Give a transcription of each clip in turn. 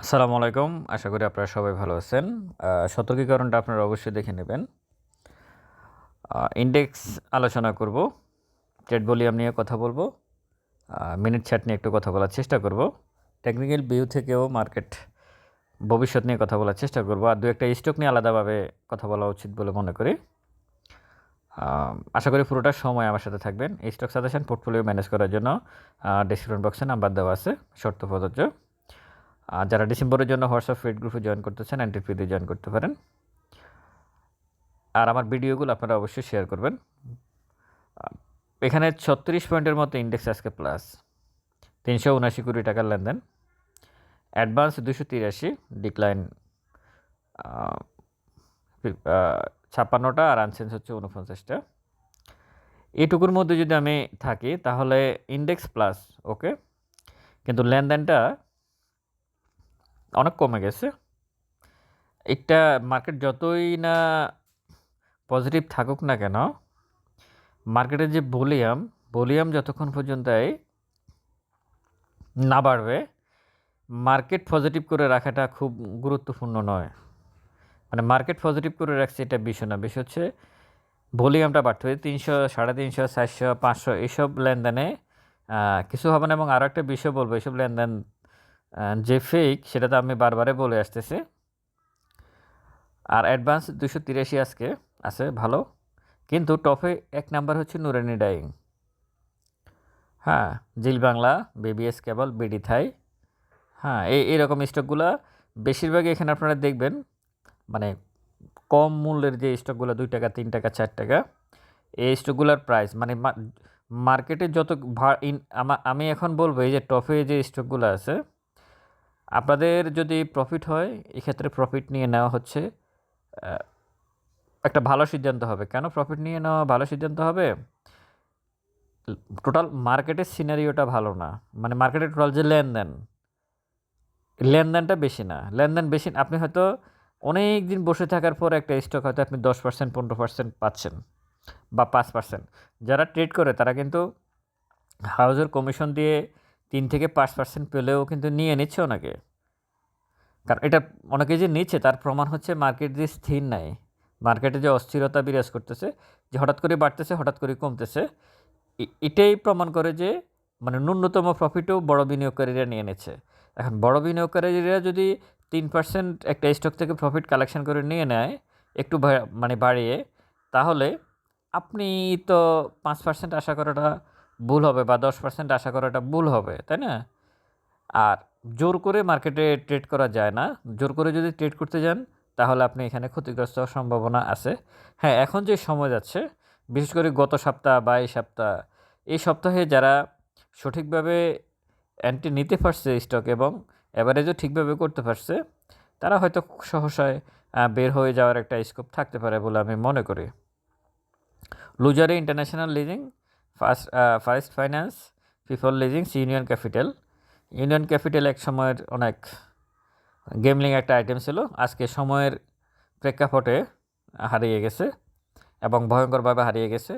আসসালামু আলাইকুম। আশা করি আপনারা সবাই ভালো আছেন। সতর্কীকরণটা আপনারা অবশ্যই দেখে নেবেন। ইন্ডেক্স আলোচনা করব। ট্রেড ভলিউম নিয়ে কথা বলব। মিনিট ছাট নিয়ে একটু কথা বলার চেষ্টা করব। টেকনিক্যাল ভিউ থেকেও মার্কেট ভবিষ্যৎ নিয়ে কথা বলার চেষ্টা করব। আর দু একটা স্টক নিয়ে আলাদাভাবে কথা বলা উচিত বলে মনে করি। আশা করি পুরোটা সময় আমার সাথে থাকবেন। স্টক সাজেশন পোর্টফোলিও ম্যানেজ করার জন্য ডিসক্রিপশন বক্সে নাম্বার দেওয়া আছে, শর্ত প্রযোজ্য। যারা ডিসেম্বরের জন্য হোয়াটসঅ্যাপ ফ্রেড গ্রুপে জয়েন করতেছেন এন্ট্রি ফ্রিতে জয়েন করতে পারেন। আর আমার ভিডিওগুলো আপনারা অবশ্যই শেয়ার করবেন। এখানে ছত্রিশ পয়েন্টের মতো ইন্ডেক্স আজকে প্লাস। তিনশো উনাশি কোটি টাকার লেনদেন। অ্যাডভান্স দুশো তিরাশি, ডিক্লাইন ছাপ্পান্নটা আর আনসেন্স হচ্ছে উনপঞ্চাশটা। এটুকুর মধ্যে যদি আমি থাকি, তাহলে ইন্ডেক্স প্লাস, ওকে? কিন্তু লেনদেনটা অনেক কমে গেছে। এটা মার্কেট যতই না পজিটিভ থাকুক না কেন মার্কেটের যে ভলিউম ভলিউম যতক্ষণ পর্যন্ত না বাড়বে মার্কেট পজিটিভ করে রাখাটা খুব গুরুত্বপূর্ণ নয়। মানে মার্কেট পজিটিভ করে রাখছে এটা বিষয় না, বিষয় হচ্ছে ভলিউমটা বাড়তে হবে। তিনশো, সাড়ে তিনশো, চারশো, পাঁচশো, এইসব লেনদেনে কিছু হবে না। এবং আরও একটা বিষয় বলব, এইসব লেনদেন যে ফেক সেটা তো আমি বারবারে বলে আসতেছি। আর অ্যাডভান্স দুশো তিরাশি আজকে আছে, ভালো। কিন্তু টপে এক নাম্বার হচ্ছে নুরানি ডাইং হ্যাঁ জিল বাংলা বিবিএস কেবল বিডি থাই হ্যাঁ এই এরকম স্টকগুলো বেশিরভাগই এখানে আপনারা দেখবেন। মানে কম মূল্যের যে স্টকগুলো দুই টাকা, তিন টাকা, চার টাকা, এই স্টকগুলোর প্রাইস মানে মার্কেটে যত আমি এখন বলব, এই যে টপে যে স্টকগুলো আছে আপনাদের যদি প্রফিট হয়, এক্ষেত্রে প্রফিট নিয়ে নেওয়া হচ্ছে একটা ভালো সিদ্ধান্ত হবে। কেন প্রফিট নিয়ে নেওয়া ভালো সিদ্ধান্ত হবে? টোটাল মার্কেটের সিনারিওটা ভালো না। মানে মার্কেটের টোটাল যে লেনদেন, লেনদেনটা বেশি না। লেনদেন বেশি, আপনি হয়তো অনেক দিন বসে থাকার পর একটা স্টক হয়তো আপনি দশ পার্সেন্ট পনেরো পার্সেন্ট পাচ্ছেন বা পাঁচ পার্সেন্ট যারা ট্রেড করে, তারা কিন্তু হাউজের কমিশন দিয়ে তিন থেকে পাঁচ পার্সেন্ট পেলেও কিন্তু নিয়ে নিচ্ছে ওনাকে। কারণ এটা অনেকে যে নিচ্ছে, তার প্রমাণ হচ্ছে মার্কেট যে স্থির নাই। মার্কেটে যে অস্থিরতা বিরাজ করতেছে, যে হঠাৎ করে বাড়তেছে, হঠাৎ করে কমতেছে এটাই প্রমাণ করে যে মানে ন্যূনতম প্রফিটও বড় বিনিয়োগকারীরা নিয়ে নিচ্ছে। এখন বড় বিনিয়োগকারীরা যদি তিন পার্সেন্ট একটা স্টক থেকে প্রফিট কালেকশন করে নিয়ে নেয়, একটু মানে বাড়িয়ে, তাহলে আপনি তো পাঁচ পার্সেন্ট আশা করাটা ভুল হবে বা দশ পার্সেন্ট আশা করাটা ভুল হবে, তাই না? আর জোর করে মার্কেটে ট্রেড করা যায় না। জোর করে যদি ট্রেড করতে যান, তাহলে আপনি এখানে ক্ষতিগ্রস্ত হওয়ার সম্ভাবনা আছে। হ্যাঁ এখন যে সময় যাচ্ছে, বিশেষ করে গত সপ্তাহ বা এই সপ্তাহ, এই সপ্তাহে যারা সঠিকভাবে অ্যান্টি নিতে পারছে স্টক এবং অ্যাভারেজও ঠিকভাবে করতে পারছে, তারা হয়তো সহসায় বের হয়ে যাওয়ার একটা স্কোপ থাকতে পারে বলে আমি মনে করি। লুজারে international leasing first first finance people leasings union capital. Union capital এক সময়ের অনেক গেমলিং একটা আইটেম ছিল। আজকে সময়ের প্রেক্ষাপটে হারিয়ে গেছে এবং ভয়ঙ্করভাবে হারিয়ে গেছে।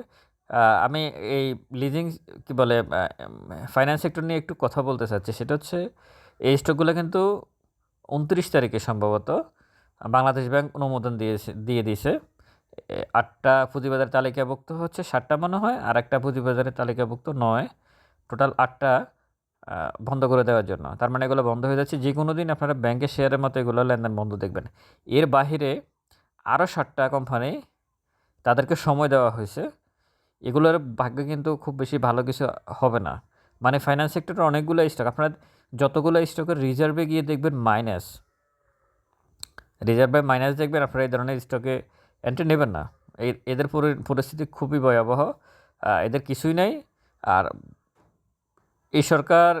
আমি এই লিজিং কি বলে ফাইন্যান্স সেক্টর নিয়ে একটু কথা বলতে চাচ্ছি। সেটা হচ্ছে, এই স্টকগুলো কিন্তু উনত্রিশ তারিখে সম্ভবত বাংলাদেশ ব্যাংক অনুমোদন দিয়েছে, দিয়ে দিয়েছে। আটটা পুঁজিবাজার তালিকাভুক্ত হচ্ছে ষাটটা মনে হয়, আর একটা পুঁজিবাজারের তালিকাভুক্ত নয়। টোটাল আটটা বন্ধ করে দেওয়ার জন্য। তার মানে এগুলো বন্ধ হয়ে যাচ্ছে। যে কোনো দিন আপনারা ব্যাংকের শেয়ারের মতো এগুলো লেনদেন বন্ধ দেখবেন। এর বাহিরে আরও ষাটটা কোম্পানি তাদেরকে সময় দেওয়া হয়েছে। এগুলোর ভাগ্য কিন্তু খুব বেশি ভালো কিছু হবে না। মানে ফাইন্যান্স সেক্টরের অনেকগুলো স্টক আপনারা যতগুলো স্টকের রিজার্ভে গিয়ে দেখবেন মাইনাস রিজার্ভে মাইনাস দেখবেন, আপনারা এই ধরনের স্টকে এন্ট্রি নেবেন না। এদের পরিস্থিতি খুবই ভয়াবহ। এদের কিছুই নাই। আর এই সরকার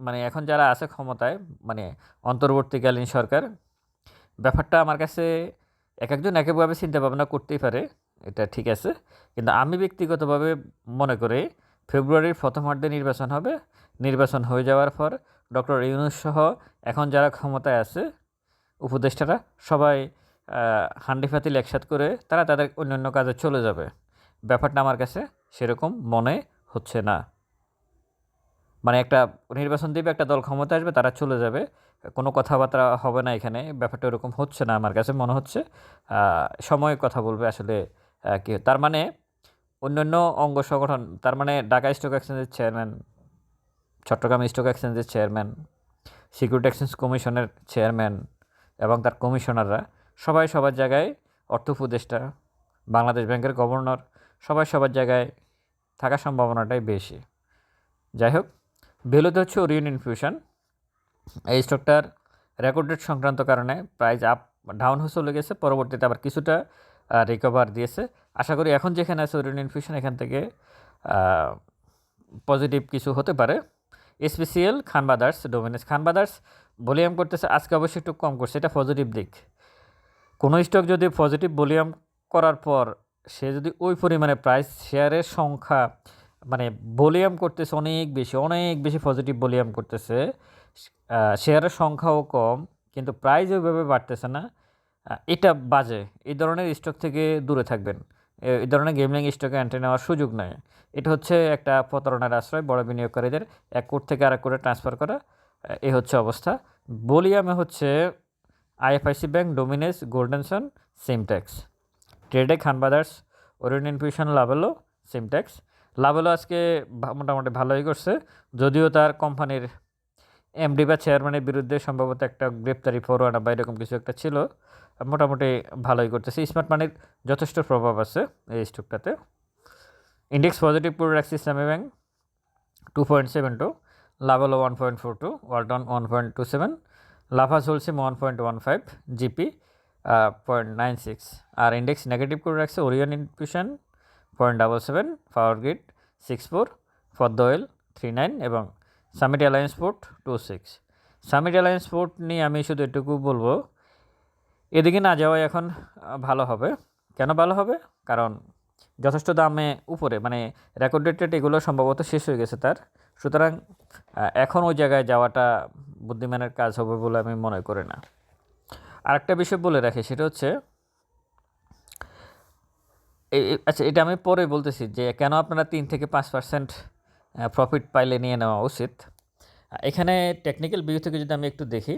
মানে এখন যারা আছে ক্ষমতায় মানে অন্তর্বর্তীকালীন সরকার, ব্যাপারটা আমার কাছে এক একজন একভাবে চিন্তা ভাবনা করতেই পারে, এটা ঠিক আছে। কিন্তু আমি ব্যক্তিগতভাবে মনে করি, ফেব্রুয়ারির প্রথমার্ধে নির্বাচন হবে। নির্বাচন হয়ে যাওয়ার পর, ডক্টর ইউনুস সহ এখন যারা ক্ষমতায় আছে, উপদেষ্টারা সবাই হান্ডি ফাতিল একসাথ করে তারা তাদের অন্যান্য কাজে চলে যাবে। ব্যাপারটা আমার কাছে সেরকম মনে হচ্ছে না। মানে একটা নির্বাচন দিবে, একটা দল ক্ষমতা আসবে, তারা চলে যাবে। কোনো কথাবার্তা হবে না এখানে, ব্যাপারটা ওরকম হচ্ছে না আমার কাছে মনে হচ্ছে। সময় কথা বলবে আসলে কি তার মানে অন্যান্য অঙ্গ সংগঠন, তার মানে ঢাকা স্টক এক্সচেঞ্জের চেয়ারম্যান, চট্টগ্রাম স্টক এক্সচেঞ্জের চেয়ারম্যান, সিকিউরিটি এক্সচেঞ্জ কমিশনের চেয়ারম্যান এবং তার কমিশনাররা সবাই সবার জায়গায় অর্থ উপদেষ্টা, বাংলাদেশ ব্যাংকের গভর্নর, সবাই সবার জায়গায় থাকার সম্ভাবনাটাই বেশি। যাই হোক ভ্যালুতে হচ্ছে ওরিয়ন ইনফিউশন এই স্টকটার রেকর্ড রেট সংক্রান্ত কারণে প্রাইস আপ ডাউন হয়ে চলে গেছে, পরবর্তীতে আবার কিছুটা রিকভার দিয়েছে। আশা করি এখন যেখানে আছে ওরিয়ন ইনফিউশন এখান থেকে পজিটিভ কিছু হতে পারে। স্পেশিয়াল খান বাদার্স ডোমিনেস খান ভলিউম করতেছে, আজকে অবশ্যই একটু কম করছে, এটা পজিটিভ দিক। কোনো স্টক যদি পজিটিভ ভলিউম করার পর সে যদি ওই পরিমাণে প্রাইস শেয়ারের সংখ্যা মানে ভলিউম করতেছে অনেক বেশি অনেক বেশি পজিটিভ ভলিউম করতেছে শেয়ারের সংখ্যাও কম, কিন্তু প্রাইস ওইভাবে বাড়তেছে না এটা বাজে। এই ধরনের স্টক থেকে দূরে থাকবেন। এই ধরনের গেমলিং স্টকে এন্ট্রি নেওয়ার সুযোগ নেই। এটা হচ্ছে একটা প্রতারণার আশ্রয়, বড় বিনিয়োগকারীদের এক কোট থেকে আরেক কোটে ট্রান্সফার করা, এ হচ্ছে অবস্থা। বলিয়ামে হচ্ছে আইএফআইসি ব্যাংক ডোমিনেস গোল্ডেনসন সিমট্যাক্স ট্রেডে খান বাদার্স ওরিয়ন ইনফিউশন লাভেলো সিমট্যাক্স লাভেলো আজকে মোটামুটি ভালোই করছে। যদিও তার কোম্পানির এমডি বা চেয়ারম্যানের বিরুদ্ধে সম্ভবত একটা গ্রেপ্তারি ফরওয়ার্ড বা এরকম কিছু একটা ছিল, মোটামুটি ভালোই করতেছে। স্মার্ট মানির যথেষ্ট প্রভাব আছে এই স্টকটাতে। ইন্ডেক্স পজিটিভ করে রাখছি Islami bank, two point seven two লাভ হলো one point four two, Walton one point two seven. Lava চলছে one point one five GP point nine six আর ইন্ডেক্স নেগেটিভ করে রাখছে Orion infusion point double seven power grid six four ফদ্দ oil three nine এবং Summit alliance port two six Summit alliance port নিয়ে আমি শুধু এটুকু বলব, এদিকে না যাওয়াই এখন ভালো হবে। কেন ভালো হবে? কারণ যথেষ্ট দামে উপরে মানে রেকর্ড রেট এগুলো সম্ভবত শেষ হয়ে গেছে তার। সুতরাং এখন ওই জায়গায় যাওয়াটা বুদ্ধিমানের কাজ হবে বলে আমি মনে করি না। আরেকটা বিষয় বলে রাখি, সেটা হচ্ছে আচ্ছা এটা আমি পরে বলতেছি যে কেন আপনারা তিন থেকে পাঁচ পার্সেন্ট প্রফিট পাইলে নিয়ে নেওয়া উচিত। এখানে টেকনিক্যাল ভিউ থেকে যদি আমি একটু দেখি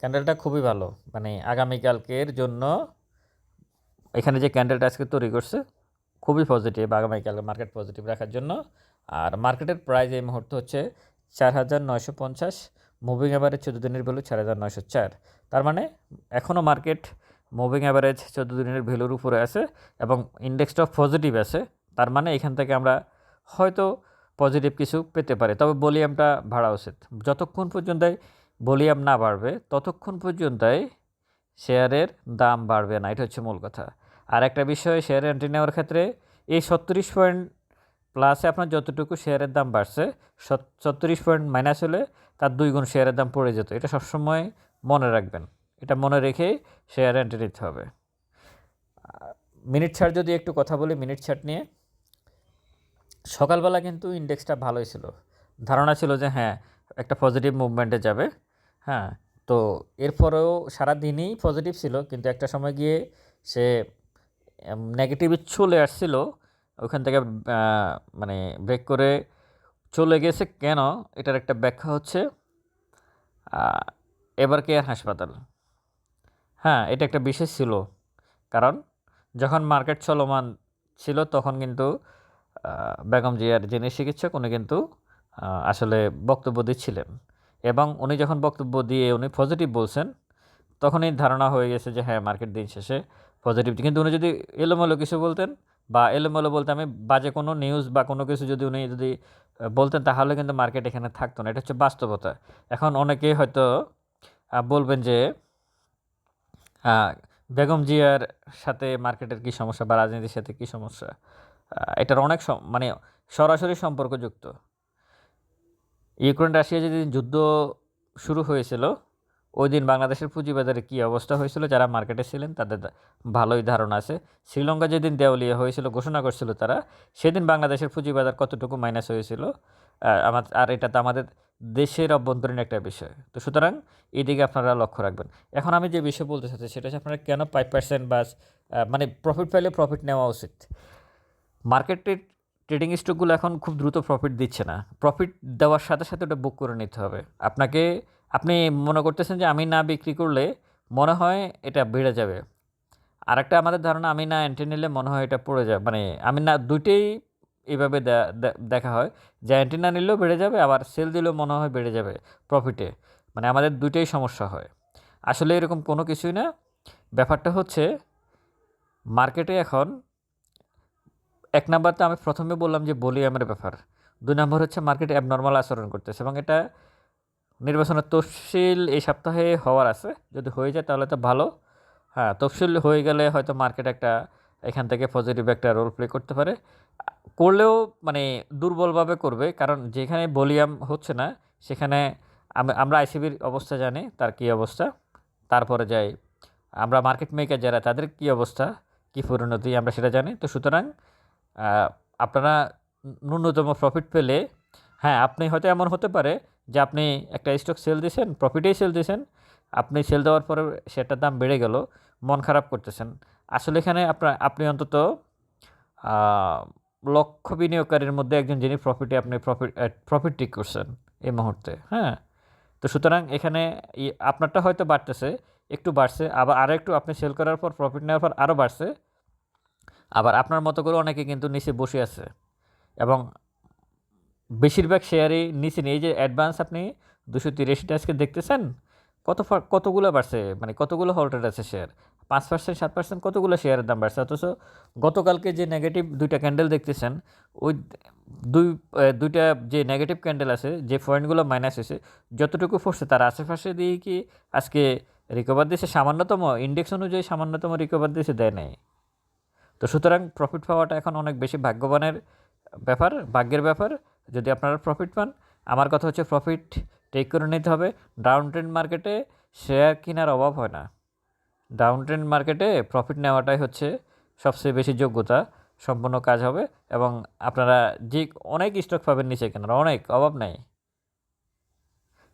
ক্যান্ডেলটা খুবই ভালো। মানে আগামীকালকের জন্য এখানে যে ক্যান্ডেলটা আজকে তৈরি করছে, খুবই পজিটিভ আগামীকাল মার্কেট পজিটিভ রাখার জন্য। আর মার্কেটের প্রাইস এই মুহূর্তে হচ্ছে চার হাজার নয়শো পঞ্চাশ। মুভিং অ্যাভারেজ চোদ্দ দিনের ভ্যালু চার হাজার নয়শো চার। তার মানে এখনও মার্কেট মুভিং অ্যাভারেজ চোদ্দ দিনের ভ্যালুর উপরে আছে এবং ইন্ডেক্সটা পজিটিভ আছে। তার মানে এখান থেকে আমরা হয়তো পজিটিভ কিছু পেতে পারি। তবে ভলিউমটা বাড়া উচিত। যতক্ষণ পর্যন্ত ভলিউম না বাড়বে, ততক্ষণ পর্যন্তই শেয়ারের দাম বাড়বে না। এটা হচ্ছে মূল কথা। আর একটা বিষয় শেয়ার এন্ট্রি নেওয়ার ক্ষেত্রে এই সত্তরিশ পয়েন্ট প্লাসে আপনার যতটুকু শেয়ারের দাম বাড়ছে ছত্রিশ পয়েন্ট মাইনাস হলে তার দুই গুণ শেয়ারের দাম পড়ে যেত। এটা সবসময় মনে রাখবেন। এটা মনে রেখে শেয়ার এন্ট্রি নিতে হবে। মিনিট ছাড় যদি একটু কথা বলি মিনিট ছাড় নিয়ে। সকালবেলা কিন্তু ইন্ডেক্সটা ভালোই ছিল। ধারণা ছিল যে হ্যাঁ একটা পজিটিভ মুভমেন্টে যাবে। হ্যাঁ তো এরপরেও সারা দিনই পজিটিভ ছিল, কিন্তু একটা সময় গিয়ে সে নেগেটিভে চলে আসছিল। ওখান থেকে মানে ব্রেক করে চলে গেছে। কেন? এটার একটা ব্যাখ্যা হচ্ছে এবার কেয়ার হাসপাতাল? হ্যাঁ এটা একটা বিশেষ ছিল। কারণ যখন মার্কেট চলমান ছিল, তখন কিন্তু বেগম জিয়ার যিনি চিকিৎসক, উনি কিন্তু আসলে বক্তব্য দিচ্ছিলেন। এবং উনি যখন বক্তব্য দিয়ে উনি পজিটিভ বলছেন, তখনই ধারণা হয়ে গেছে যে হ্যাঁ মার্কেট দিন শেষে পজিটিভ কিন্তু উনি যদি এলোমেলো কিছু বলতেন বা এলোমেলো বলতে আমি বাজে কোনো নিউজ বা কোনো কিছু যদি উনি যদি বলতেন, তাহলে কিন্তু মার্কেট এখানে থাকতো না। এটা হচ্ছে বাস্তবতা। এখন অনেকেই হয়তো বলবেন যে বেগম জিয়ার সাথে মার্কেটের কী সমস্যা বা রাজনীতির সাথে কী সমস্যা? এটার অনেক মানে সরাসরি সম্পর্কযুক্ত। ইউক্রেন রাশিয়া যেদিন যুদ্ধ শুরু হয়েছিল ওই দিন বাংলাদেশের পুঁজিবাজারে কী অবস্থা হয়েছিল, যারা মার্কেটে ছিলেন তাদের ভালোই ধারণা আছে। শ্রীলঙ্কা যেদিন দেওয়ালিয়া হয়েছিল, ঘোষণা করছিল তারা, সেদিন বাংলাদেশের পুঁজিবাজার কতটুকু মাইনাস হয়েছিল আমার আর এটা তো আমাদের দেশের অভ্যন্তরীণ একটা বিষয়। তো সুতরাং এদিকে আপনারা লক্ষ্য রাখবেন। এখন আমি যে বিষয় বলতে চাচ্ছি, সেটা হচ্ছে আপনারা কেন ফাইভ পার্সেন্ট বা মানে প্রফিট পাইলে প্রফিট নেওয়া উচিত? মার্কেটের ট্রেডিং স্টকগুলো এখন খুব দ্রুত প্রফিট দিচ্ছে না। প্রফিট দেওয়ার সাথে সাথে ওটা বুক করে নিতে হবে। আপনাকে আপনি মনে করতেছেন যে আমি না বিক্রি করলে মনে হয় এটা বেড়ে যাবে। আর একটা আমাদের ধারণা, আমি না এন্ট্রি নিলে মনে হয় এটা পড়ে যাবে। মানে আমি না দুইটাই দে- দেখা হয় যে এন্ট্রি না নিলেও বেড়ে যাবে, আবার সেল দিলেও মনে হয় বেড়ে যাবে প্রফিটে মানে আমাদের দুইটাই সমস্যা হয়। আসলে এরকম কোনো কিছুই না। ব্যাপারটা হচ্ছে মার্কেটে এখন এক নাম্বার তো আমি প্রথমে বললাম যে বলিয়ামের ব্যাপার। দুই নম্বর হচ্ছে মার্কেটে অ্যাবনর্মাল আচরণ করতেছে এবং এটা নির্বাচনের তফসিল এই সপ্তাহে হওয়ার আছে। যদি হয়ে যায় তাহলে তো ভালো। হ্যাঁ তফসিল হয়ে গেলে হয়তো মার্কেট একটা, এখান থেকে পজিটিভ একটা রোল প্লে করতে পারে। করলেও মানে দুর্বলভাবে করবে, কারণ যেখানে বলিয়াম হচ্ছে না, সেখানে আম- আমরা আইসিবির অবস্থা জানি, তার কী অবস্থা। তারপরে যাই, আমরা মার্কেট মেকার যারা, তাদের কী অবস্থা, কী পরিণতি আমরা সেটা জানি। তো সুতরাং আপনারা ন্যূনতম প্রফিট পেলে হ্যাঁ আপনি হয়তো এমন হতে পারে যে আপনি একটা স্টক সেল দিয়েছেন প্রফিটেই সেল দিয়েছেন, আপনি সেল দেওয়ার পরে সেটার দাম বেড়ে গেল, মন খারাপ করতেছেন। আসলে এখানে আপনার, আপনি অন্তত লক্ষ বিনিয়োগকারীর মধ্যে একজন যিনি প্রফিটে আপনি প্রফিট প্রফিট ঠিক করছেন এই মুহূর্তে হ্যাঁ? তো সুতরাং এখানে আপনারটা হয়তো বাড়তেছে, একটু বাড়ছে, আবার আরও একটু আপনি সেল করার পর প্রফিট নেওয়ার পর আরও বাড়ছে। আবার আপনার মতো করে অনেকে কিন্তু নিচে বসে আছে। এবং বেশিরভাগ শেয়ারই নিচে নেই। যে অ্যাডভান্স আপনি দুশো তিরাশিটা আজকে দেখতেছেন, কত কতগুলো বাড়ছে? মানে কতগুলো হল্টেড আছে শেয়ার পাঁচ পার্সেন্ট সাত পার্সেন্ট কতগুলো শেয়ারের দাম বাড়ছে? অথচ গতকালকে যে নেগেটিভ দুইটা ক্যান্ডেল দেখতেছেন, ওই দুই দুইটা যে নেগেটিভ ক্যান্ডেল আছে, যে পয়েন্টগুলো মাইনাস হয়েছে, যতটুকু পড়ছে তার আশেপাশে দিয়ে কি আজকে রিকভার দিয়েছে? সামান্যতম ইন্ডেক্স অনুযায়ী সামান্যতম রিকভার দিয়েছে, দেয় নাই। তো সুতরাং প্রফিট পাওয়াটা এখন অনেক বেশি ভাগ্যবানের ব্যাপার, ভাগ্যের ব্যাপার। যদি আপনারা প্রফিট পান, আমার কথা হচ্ছে প্রফিট টেক করে নিতে হবে। ডাউন ট্রেন্ড মার্কেটে শেয়ার কেনার অভাব হয় না। ডাউন ট্রেন্ড মার্কেটে প্রফিট নেওয়াটাই হচ্ছে সবচেয়ে বেশি যোগ্যতা, সম্পূর্ণ কাজ হবে এবং আপনারা যে অনেক স্টক পাবেন নিচে কেনার, অনেক, অভাব নাই।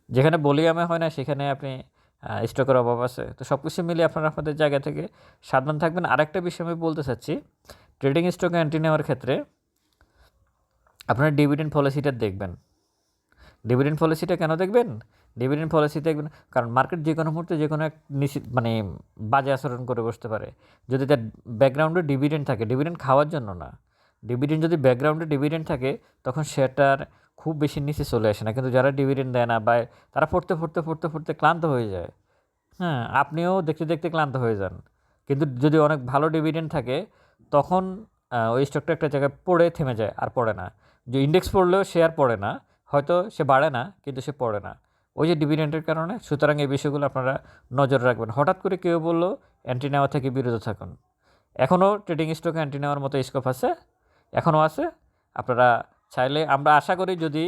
যেখানে বলিয়ামে হয় না, সেখানে আপনি স্টকের অভাব আছে। তো সব কিছু মিলিয়ে আপনারা আপনাদের জায়গা থেকে সাবধান থাকবেন। আরেকটা বিষয় আমি বলতে চাচ্ছি ট্রেডিং স্টকে অ্যান্টি নেওয়ার ক্ষেত্রে আপনারা ডিভিডেন্ড পলিসিটা দেখবেন। ডিভিডেন্ড পলিসিটা কেন দেখবেন? ডিভিডেন্ড পলিসি দেখবেন কারণ মার্কেট যে কোনো মুহূর্তে যে কোনো এক নিশ্চিত মানে বাজে আচরণ করে বসতে পারে। যদি তার ব্যাকগ্রাউন্ডে ডিভিডেন্ড থাকে ডিভিডেন্ড খাওয়ার জন্য না। ডিভিডেন্ড যদি ব্যাকগ্রাউন্ডে ডিভিডেন্ড থাকে, তখন সেটার খুব বেশি নিচে চলে আসে না। কিন্তু যারা ডিভিডেন্ড দেয় না বা তারা পড়তে পড়তে পড়তে পড়তে ক্লান্ত হয়ে যায়। হ্যাঁ আপনিও দেখতে দেখতে ক্লান্ত হয়ে যান। কিন্তু যদি অনেক ভালো ডিভিডেন্ড থাকে, তখন ওই স্টকটা একটা জায়গায় পড়ে থেমে যায় আর পড়ে না। যে ইন্ডেক্স পড়লেও শেয়ার পড়ে না, হয়তো সে বাড়ে না, কিন্তু সে পড়ে না। ওই যে ডিভিডেন্টের কারণে, সুতরাং এই বিষয়গুলো আপনারা নজর রাখবেন। হঠাৎ করে কেউ বলল অ্যান্টি নেওয়া থেকে বিরত থাকুন। এখনও ট্রেডিং স্টকে অ্যান্টি নেওয়ার মতো স্কোপ আছে, এখনও আছে। আপনারা চাইলে আমরা আশা করি যদি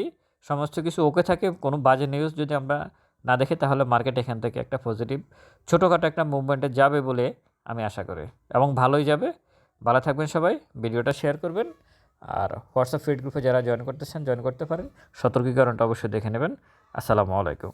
সমস্ত কিছু ওকে থাকে, কোনো বাজে নিউজ যদি আমরা না দেখি, তাহলে মার্কেট এখান থেকে একটা পজিটিভ ছোটোখাটো একটা মুভমেন্টে যাবে বলে আমি আশা করি। এবং ভালোই যাবে। ভালো থাকবেন সবাই। ভিডিওটা শেয়ার করবেন। আর হোয়াটসঅ্যাপ ফিড গ্রুপে যারা জয়েন করতেছেন জয়েন করতে পারেন। সতর্কীকরণটা অবশ্যই দেখে নেবেন। আসসালামু আলাইকুম।